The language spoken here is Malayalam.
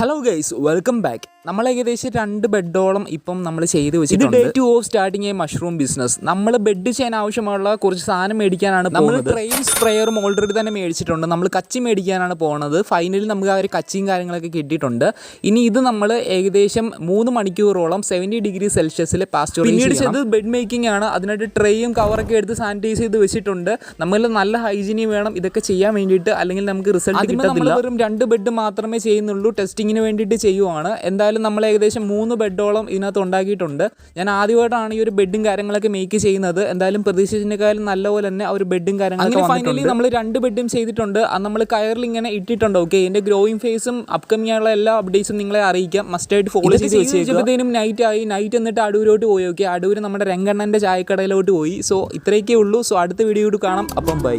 ഹലോ ഗൈസ് വെൽക്കം ബാക്ക് നമ്മൾ ഏകദേശം രണ്ട് ബെഡോളം ഇപ്പം നമ്മൾ ചെയ്ത് വെച്ചിട്ടുണ്ട്. Day two of starting a mushroom business നമ്മൾ ബെഡ് ചെയ്യാൻ ആവശ്യമുള്ള കുറച്ച് സാധനം മേടിക്കാനാണ് നമ്മൾ ട്രെയിൻ സ്പ്രെയറും ഓൾറെഡി തന്നെ മേടിച്ചിട്ടുണ്ട്. നമ്മൾ കച്ചി മേടിക്കാനാണ് പോകുന്നത് ഫൈനലി നമുക്ക് ആ ഒരു കച്ചിയും കാര്യങ്ങളൊക്കെ കിട്ടിയിട്ടുണ്ട്. ഇനി ഇത് നമ്മൾ ഏകദേശം മൂന്ന് മണിക്കൂറോളം സെവന്റി ഡിഗ്രി സെൽഷ്യസിൽ പാസ്റ്റ് പിന്നീട് ചെയ്ത് ബെഡ് മേക്കിംഗ് ആണ്. അതിനായിട്ട് ട്രെയും കവറൊക്കെ എടുത്ത് സാനിറ്റൈസ് ചെയ്ത് വെച്ചിട്ടുണ്ട്. നമ്മൾ നല്ല ഹൈജീനി വേണം. ഇതൊക്കെ ചെയ്യാൻ വേണ്ടിയിട്ട് അല്ലെങ്കിൽ നമുക്ക് റിസൾട്ട് നമ്മൾ വെറും രണ്ട് ബെഡ് മാത്രമേ ചെയ്യുന്നുള്ളൂ. ടെസ്റ്റിങ്ങിന് വേണ്ടിയിട്ട് ചെയ്യുവാണ്. എന്തായാലും നമ്മൾ ഏകദേശം മൂന്ന് ബെഡോളം ഇതിനകത്ത് ഉണ്ടാക്കിയിട്ടുണ്ട്. ഞാൻ ആദ്യമായിട്ടാണ് ഈ ഒരു ബെഡും കാര്യങ്ങളൊക്കെ മേക്ക് ചെയ്യുന്നത്. എന്തായാലും പ്രതീക്ഷിച്ചതിനേക്കാളും നല്ലപോലെ തന്നെ ആ ഒരു ബെഡും കാര്യങ്ങളൊക്കെ ഫൈനലി നമ്മൾ രണ്ട് ബെഡും ചെയ്തിട്ടുണ്ട്. അത് നമ്മൾ കയറിൽ ഇങ്ങനെ ഇട്ടിട്ടുണ്ട്. ഓക്കെ എന്റെ ഗ്രോയിങ് ഫേസും അപ്കമിങ് ആയുള്ള എല്ലാ അപ്ഡേറ്റ്സും നിങ്ങളെ അറിയിക്കാം. മസ്റ്റായിട്ട് ഫോളോ ചെയ്ത് വെച്ചേക്കും നൈറ്റ് ആയി. നൈറ്റ് എന്നിട്ട് അടൂരോട്ട് പോയി. ഓക്കെ അടൂര് നമ്മുടെ രംഗണ്ണന്റെ ചായക്കടയിലോട്ട് പോയി. സോ ഇത്രയൊക്കെ ഉള്ളൂ. സോ അടുത്ത വീഡിയോയോട് കാണാം. അപ്പം ബൈ